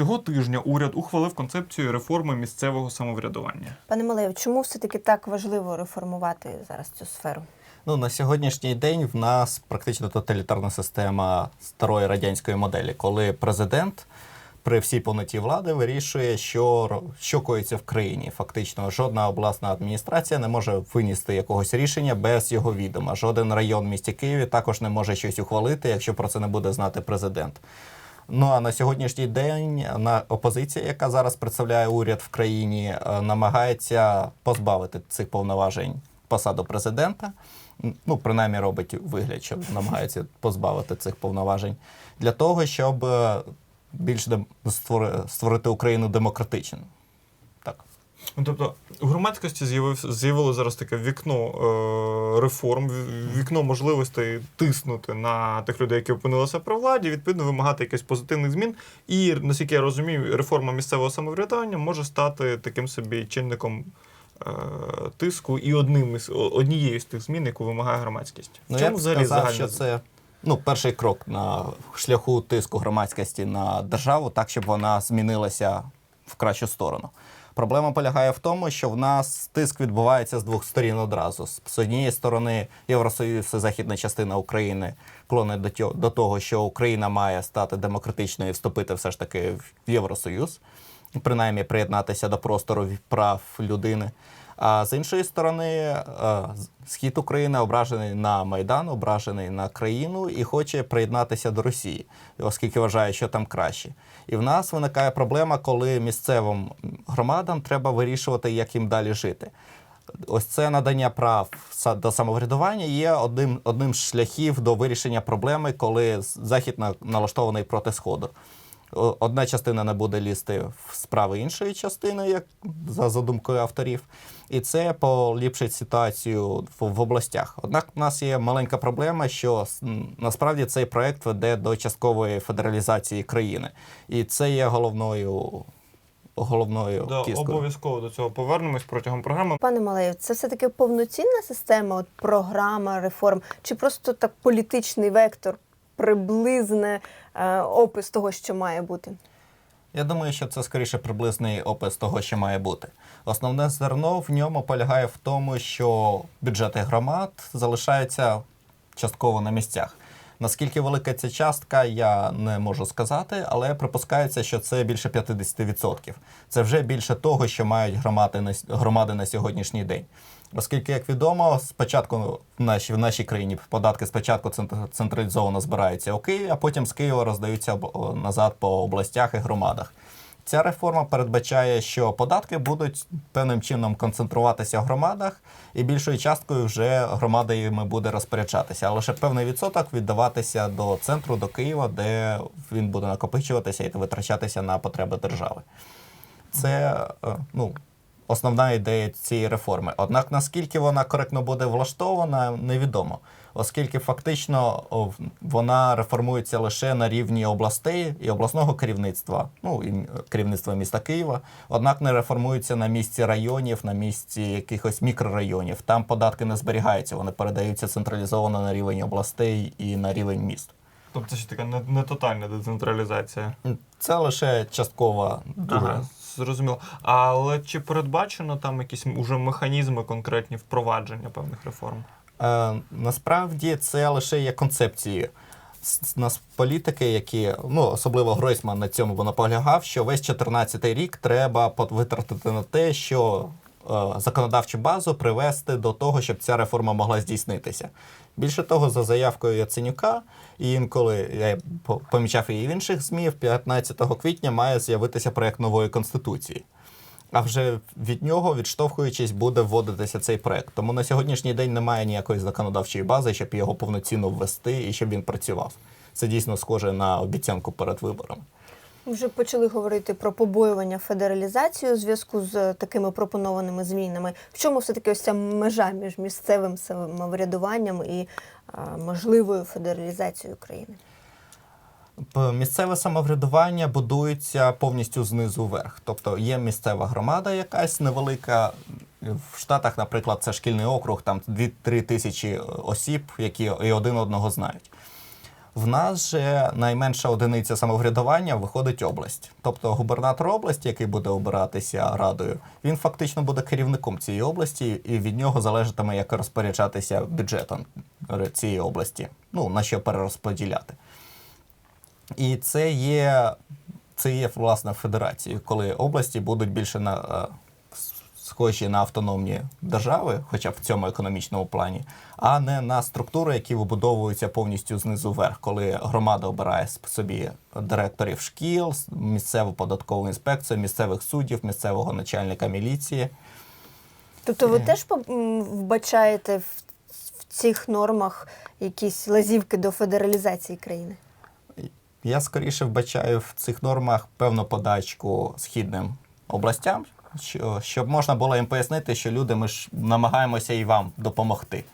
Цього тижня уряд ухвалив концепцію реформи місцевого самоврядування. Пане Малею, чому все-таки так важливо реформувати зараз цю сферу? Ну, на сьогоднішній день в нас практично тоталітарна система старої радянської моделі, коли президент при всій повноті влади вирішує, що, що коїться в країні. Фактично, жодна обласна адміністрація не може винести якогось рішення без його відома. Жоден район в місті Києві також не може щось ухвалити, якщо про це не буде знати президент. Ну а на сьогоднішній день на опозиція, яка зараз представляє уряд в країні, е, намагається позбавити цих повноважень посаду президента. Ну, принаймні робить вигляд, що намагається позбавити цих повноважень для того, щоб е, більш створити Україну демократичною. Ну, Тобто у громадськості з'явилося зараз таке вікно е, реформ, вікно можливостей тиснути на тих людей, які опинилися при владі, відповідно вимагати якихось позитивних змін. І наскільки я розумію, реформа місцевого самоврядування може стати таким собі чинником е, тиску і одним із однією з тих змін, яку вимагає громадськість. Ну, чому я б взагалі сказав, загальна що це ну, перший крок на шляху тиску громадськості на державу, так щоб вона змінилася в кращу сторону. Проблема полягає в тому, що в нас тиск відбувається з двох сторін одразу. З однієї сторони, Євросоюз і західна частина України клонить до того, що Україна має стати демократичною і вступити все ж таки в Євросоюз, принаймні приєднатися до простору прав людини. А з іншої сторони, е, схід України ображений на Майдан, ображений на країну і хоче приєднатися до Росії, оскільки вважає, що там краще. І в нас виникає проблема, коли місцевим громадам треба вирішувати, як їм далі жити. Ось це надання прав до самоврядування є одним, одним з шляхів до вирішення проблеми, коли захід налаштований проти сходу. Одна частина не буде лізти в справи іншої частини, як за задумкою авторів, і це поліпшить ситуацію в, в областях. Однак у нас є маленька проблема, що насправді цей проект веде до часткової федералізації країни, і це є головною головною Да, обов'язково до цього повернемось протягом програми. Пане Малею, це все-таки повноцінна система, от програма реформ, чи просто так політичний вектор, приблизне е, опис того, що має бути? Я думаю, що це скоріше приблизний опис того, що має бути. Основне зерно в ньому полягає в тому, що бюджети громад залишаються частково на місцях. Наскільки велика ця частка, я не можу сказати, але припускається, що це більше 50%. Це вже більше того, що мають громади на, громади на сьогоднішній день. Оскільки, як відомо, спочатку в нашій, в нашій країні податки спочатку централізовано збираються у Києві, а потім з Києва роздаються назад по областях і громадах. Ця реформа передбачає, що податки будуть певним чином концентруватися в громадах, і більшою часткою вже громада їми буде розпоряджатися, а лише певний відсоток віддаватися до центру, до Києва, де він буде накопичуватися і витрачатися на потреби держави. Це е, ну, основна ідея цієї реформи. Однак наскільки вона коректно буде влаштована, невідомо, оскільки фактично вона реформується лише на рівні областей і обласного керівництва, ну і керівництва міста Києва, однак не реформується на місці районів, на місці якихось мікрорайонів. Там податки не зберігаються, вони передаються централізовано на рівень областей і на рівень міст. Тобто, це ще така не, не тотальна децентралізація. Це лише часткова дуже. Ага, зрозуміло. Але чи передбачено там якісь уже механізми конкретні впровадження певних реформ? Е, насправді це лише є концепції. Нас політики, які ну особливо Гройсман на цьому наполягав, що весь 14-й рік треба витратити на те, що законодавчу базу привести до того, щоб ця реформа могла здійснитися. Більше того, за заявкою Яценюка, і інколи я помічав її в інших ЗМІ, 15 квітня має з'явитися проект нової конституції. А вже від нього, відштовхуючись, буде вводитися цей проект. Тому на сьогоднішній день немає ніякої законодавчої бази, щоб його повноцінно ввести і щоб він працював. Це дійсно схоже на обіцянку перед виборами. Вже почали говорити про побоювання федералізації у зв'язку з такими пропонованими змінами. В чому все-таки ось ця межа між місцевим самоврядуванням і можливою федералізацією країни? Місцеве самоврядування будується повністю знизу вверх. Тобто є місцева громада якась невелика. В Штатах, наприклад, це шкільний округ, там 2-3 тисячі осіб, які і один одного знають. В нас же найменша одиниця самоврядування виходить область. Тобто губернатор області, який буде обиратися радою, він фактично буде керівником цієї області, і від нього залежатиме, як розпоряджатися бюджетом цієї області, ну на що перерозподіляти. І це є, це є власне федерацією, коли області будуть більше на е, схожі на автономні держави, хоча б в цьому економічному плані, а не на структури, які вибудовуються повністю знизу вверх, коли громада обирає собі директорів шкіл, місцеву податкову інспекцію, місцевих суддів, місцевого начальника міліції. Тобто ви Е. теж вбачаєте в, цих нормах якісь лазівки до федералізації країни? Я скоріше вбачаю в цих нормах певну подачку східним областям, щоб можна було їм пояснити, що люди ми ж намагаємося і вам допомогти.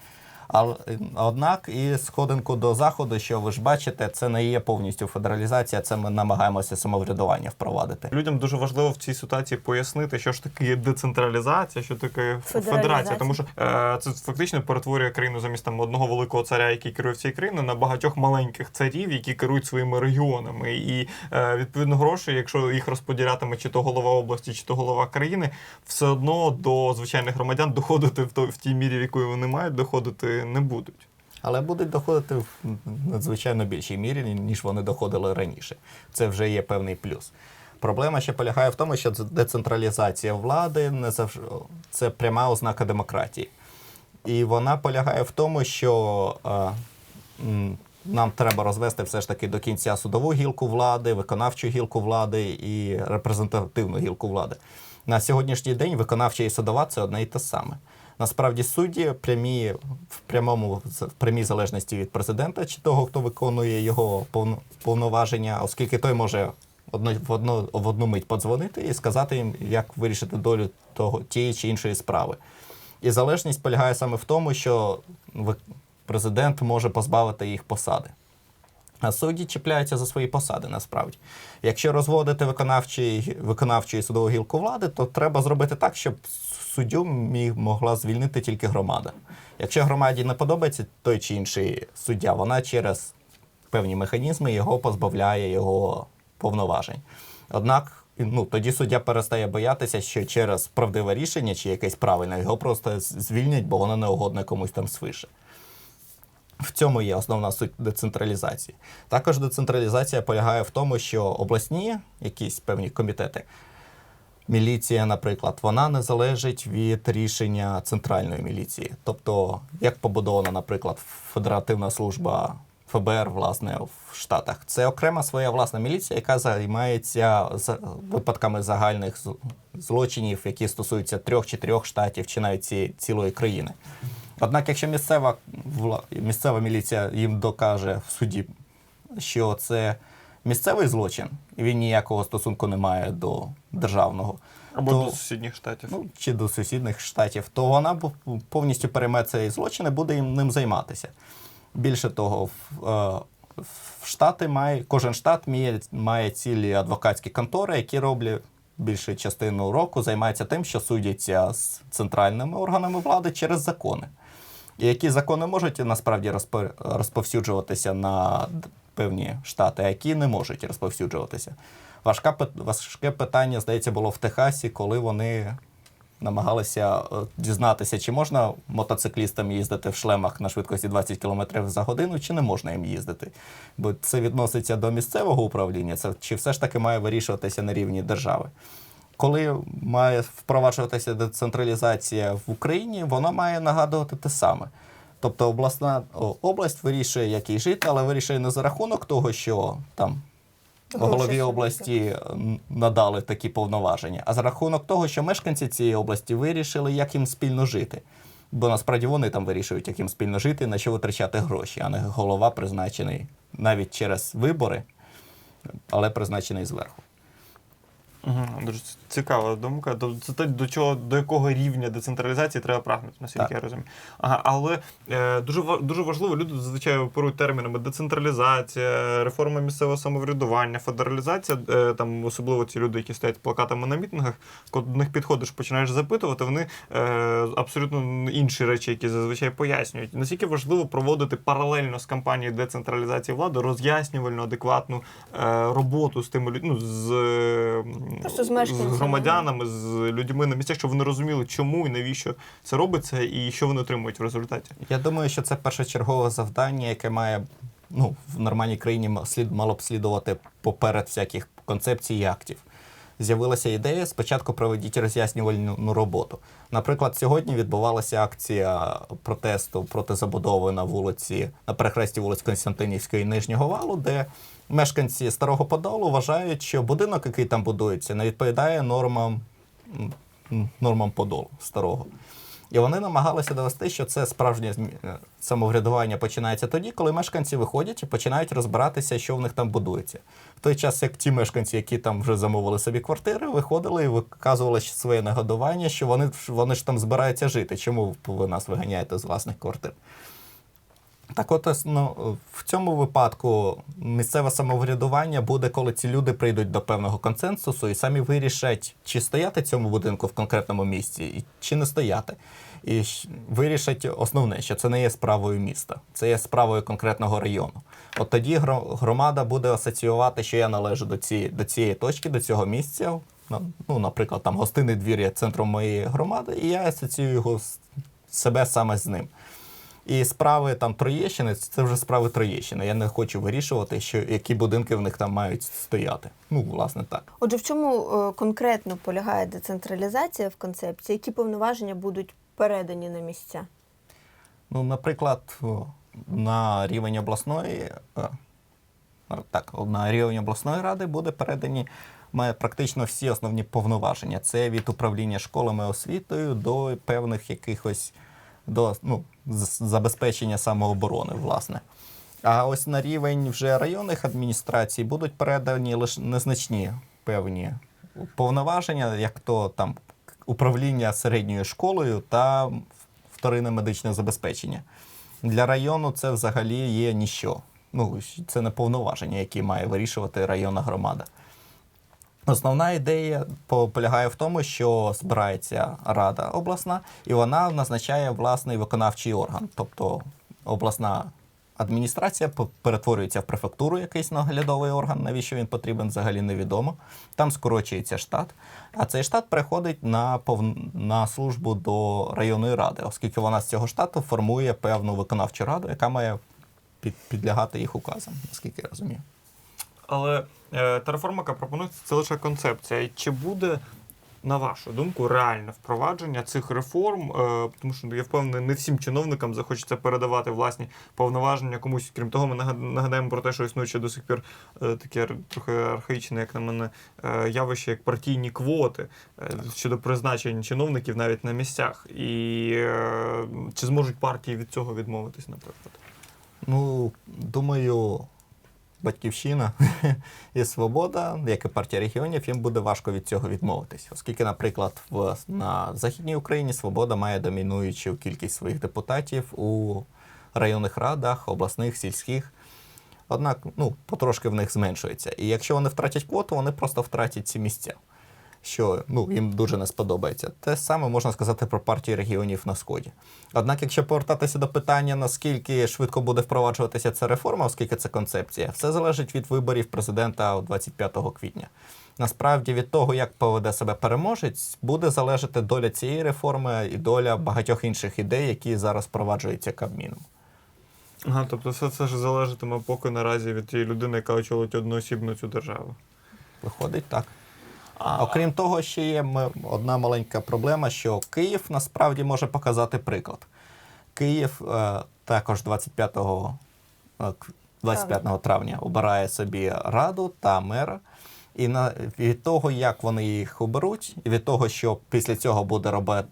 Але однак і сходинку до заходу, що ви ж бачите, це не є повністю федералізація, це ми намагаємося самоврядування впровадити. Людям дуже важливо в цій ситуації пояснити, що ж таке є децентралізація, що таке Федералізація. федерація. Тому що е, це фактично перетворює країну замість там одного великого царя, який керує цією країною, на багатьох маленьких царів, які керують своїми регіонами. І е, відповідно гроші, якщо їх розподілятиме чи то голова області, чи то голова країни, все одно до звичайних громадян доходити в той в тій мірі, в якої вони мають доходити, не будуть. Але будуть доходити в надзвичайно більшій мірі, ніж вони доходили раніше. Це вже є певний плюс. Проблема ще полягає в тому, що децентралізація влади не завжди це пряма ознака демократії. І вона полягає в тому, що е, нам треба розвести все ж таки до кінця судову гілку влади, виконавчу гілку влади і репрезентативну гілку влади. На сьогоднішній день виконавча і судова це одне і те саме. Насправді судді прямі в прямому в прямій залежності від президента чи того, хто виконує його повно- повноваження, оскільки той може одно, в, одну, в одну мить подзвонити і сказати їм, як вирішити долю того тієї чи іншої справи. І залежність полягає саме в тому, що президент може позбавити їх посади. А судді чіпляються за свої посади насправді. Якщо розводити виконавчий, виконавчу і судову гілку влади, то треба зробити так, щоб суддю міг, могла звільнити тільки громада. Якщо громаді не подобається той чи інший суддя, вона через певні механізми його позбавляє його повноважень. Однак ну, тоді суддя перестає боятися, що через правдиве рішення чи якесь правильне його просто звільнять, бо воно не комусь там свише. В цьому є основна суть децентралізації. Також децентралізація полягає в тому, що обласні якісь певні комітети, міліція, наприклад, вона не залежить від рішення центральної міліції. Тобто, як побудована, наприклад, Федеративна служба ФБР, власне, в Штатах, це окрема своя власна міліція, яка займається за- випадками загальних злочинів, які стосуються трьох-чотирьох штатів чи навіть цілої країни. Однак, якщо місцева місцева міліція їм докаже в суді, що це місцевий злочин, і він ніякого стосунку не має до державного, Або то, до сусідніх штатів. ну, чи до сусідніх штатів, то вона повністю перейме цей злочин і буде їм ним займатися. Більше того, в, е, в штати має, кожен штат має, має цілі адвокатські контори, які роблять більшу частину року, займаються тим, що судяться з центральними органами влади через закони. І які закони можуть насправді розпо- розповсюджуватися на певні штати, а які не можуть розповсюджуватися. Важка, важке питання, здається, було в Техасі, коли вони намагалися е, дізнатися, чи можна мотоциклістам їздити в шлемах на швидкості 20 км за годину, чи не можна їм їздити. Бо це відноситься до місцевого управління, це чи все ж таки має вирішуватися на рівні держави. Коли має впроваджуватися децентралізація в Україні, вона має нагадувати те саме. Тобто обласна область вирішує, як їй жити, але вирішує не за рахунок того, що там голові області надали такі повноваження, а за рахунок того, що мешканці цієї області вирішили, як їм спільно жити. Бо насправді вони там вирішують, як їм спільно жити, на що витрачати гроші, а не голова призначений навіть через вибори, але призначений зверху. Угу, дуже цікава думка. До- Це те, до чого до якого рівня децентралізації треба прагнути, наскільки я розумію. Ага, але е, дуже дуже важливо, люди зазвичай оперують термінами децентралізація, реформа місцевого самоврядування, федералізація. Е, там особливо ці люди, які стоять плакатами на мітингах, коли до них підходиш, починаєш запитувати, вони е, абсолютно інші речі, які зазвичай пояснюють. Наскільки важливо проводити паралельно з кампанією децентралізації влади роз'яснювальну, адекватну е, роботу з тими людьми, ну, з, Просто з мешканцями. громадянами, з людьми на місцях, щоб вони розуміли, чому і навіщо це робиться, і що вони отримують в результаті. Я думаю, що це першочергове завдання, яке має ну, в нормальній країні слід, мало б слідувати поперед всяких концепцій і актів. З'явилася ідея, спочатку проведіть роз'яснювальну ну, роботу. Наприклад, сьогодні відбувалася акція протесту проти забудови на вулиці, на перехресті вулиць Константинівської і Нижнього валу, де мешканці Старого Подолу вважають, що будинок, який там будується, не відповідає нормам, нормам Подолу старого. І вони намагалися довести, що це справжнє е, самоврядування починається тоді, коли мешканці виходять і починають розбиратися, що в них там будується. В той час, як ті мешканці, які там вже замовили собі квартири, виходили і виказували своє негодування, що вони, вони ж там збираються жити. Чому ви нас виганяєте з власних квартир? Так от, ну, в цьому випадку місцеве самоврядування буде, коли ці люди прийдуть до певного консенсусу і самі вирішать, чи стояти цьому будинку в конкретному місці, чи не стояти. І вирішать основне, що це не є справою міста, це є справою конкретного району. От тоді громада буде асоціювати, що я належу до цієї, до цієї точки, до цього місця. Ну, наприклад, там гостинний двір є центром моєї громади, і я асоціюю його себе саме з ним. І справи там Троєщини це вже справи Троєщини. Я не хочу вирішувати, що які будинки в них там мають стояти. Ну, власне, так. Отже, в чому е, конкретно полягає децентралізація в концепції? Які повноваження будуть передані на місця? Ну, наприклад, на рівень обласної, е, так, на рівень обласної ради буде передані має практично всі основні повноваження. Це від управління школами освітою до певних якихось до ну, забезпечення самооборони, власне. А ось на рівень вже районних адміністрацій будуть передані лише незначні певні повноваження, як то там управління середньою школою та вторинне медичне забезпечення. Для району це взагалі є ніщо. Ну, це не повноваження, які має вирішувати районна громада. Основна ідея по- полягає в тому, що збирається рада обласна, і вона назначає власний виконавчий орган. Тобто обласна адміністрація перетворюється в префектуру, якийсь наглядовий орган. Навіщо він потрібен, взагалі невідомо. Там скорочується штат, а цей штат переходить на, пов... на службу до районної ради, оскільки вона з цього штату формує певну виконавчу раду, яка має під... підлягати їх указам, наскільки я розумію. Але е, та реформа, яка пропонується, це лише концепція. Чи буде, на вашу думку, реальне впровадження цих реформ? Е, тому що я впевнений, не всім чиновникам захочеться передавати власні повноваження комусь. Крім того, ми нагадаємо про те, що існує ще до сих пір е, таке трохи архаїчне, як на мене, явище, як партійні квоти щодо призначень чиновників навіть на місцях. І чи зможуть партії від цього відмовитись, наприклад? Ну, думаю, Батьківщина і Свобода, як і партія регіонів, їм буде важко від цього відмовитись. Оскільки, наприклад, в, на Західній Україні Свобода має домінуючу кількість своїх депутатів у районних радах, обласних, сільських. Однак, ну, потрошки в них зменшується. І якщо вони втратять квоту, вони просто втратять ці місця, що ну, їм дуже не сподобається. Те саме можна сказати про партію регіонів на Сході. Однак, якщо повертатися до питання, наскільки швидко буде впроваджуватися ця реформа, оскільки це концепція, все залежить від виборів президента 25 квітня. Насправді від того, як поведе себе переможець, буде залежати доля цієї реформи і доля багатьох інших ідей, які зараз впроваджуються Кабміном. Ага, тобто все це ж залежатиме поки наразі від тієї людини, яка очолить одноосібно цю державу. Виходить так. Окрім того, ще є одна маленька проблема, що Київ насправді може показати приклад. Київ е, також 25, е, 25 травня обирає собі раду та мера. І на, від того, як вони їх оберуть, і від того, що після цього буде роби,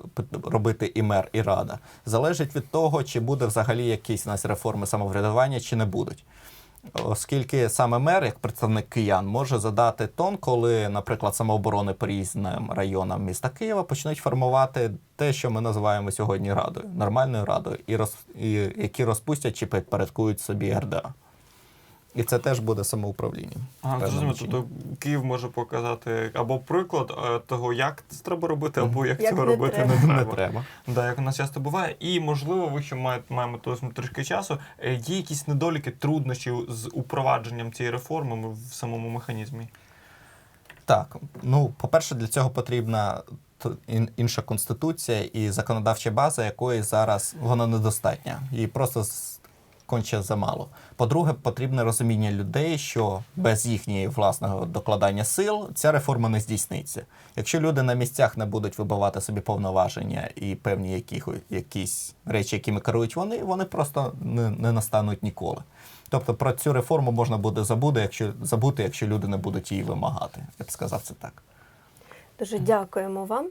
робити і мер, і рада, залежить від того, чи буде взагалі якісь у нас реформи самоврядування, чи не будуть. Оскільки саме мер, як представник киян, може задати тон, коли, наприклад, самооборони по різним районам міста Києва почнуть формувати те, що ми називаємо сьогодні радою, нормальною радою, і, роз, і які розпустять чи підпорядкують собі РДА. І це теж буде самоуправління. Ага, зрозуміло, чином. тобто Київ може показати або приклад е, того, як це треба робити, або як, Як цього не робити треба. не треба. Не треба. Да, як у нас часто буває. І можливо, ви ще маєте маємо то трішки часу. е, Є якісь недоліки, труднощі з упровадженням цієї реформи в самому механізмі. Так, ну, по-перше, для цього потрібна інша конституція і законодавча база, якої зараз вона недостатня. Її просто конче замало. По-друге, потрібне розуміння людей, що без їхньої власного докладання сил ця реформа не здійсниться. Якщо люди на місцях не будуть вибивати собі повноваження і певні яких, якісь речі, якими керують вони, вони просто не, не настануть ніколи. Тобто про цю реформу можна буде забути, якщо забути, якщо люди не будуть її вимагати. Я б сказав це так. Дуже дякуємо вам.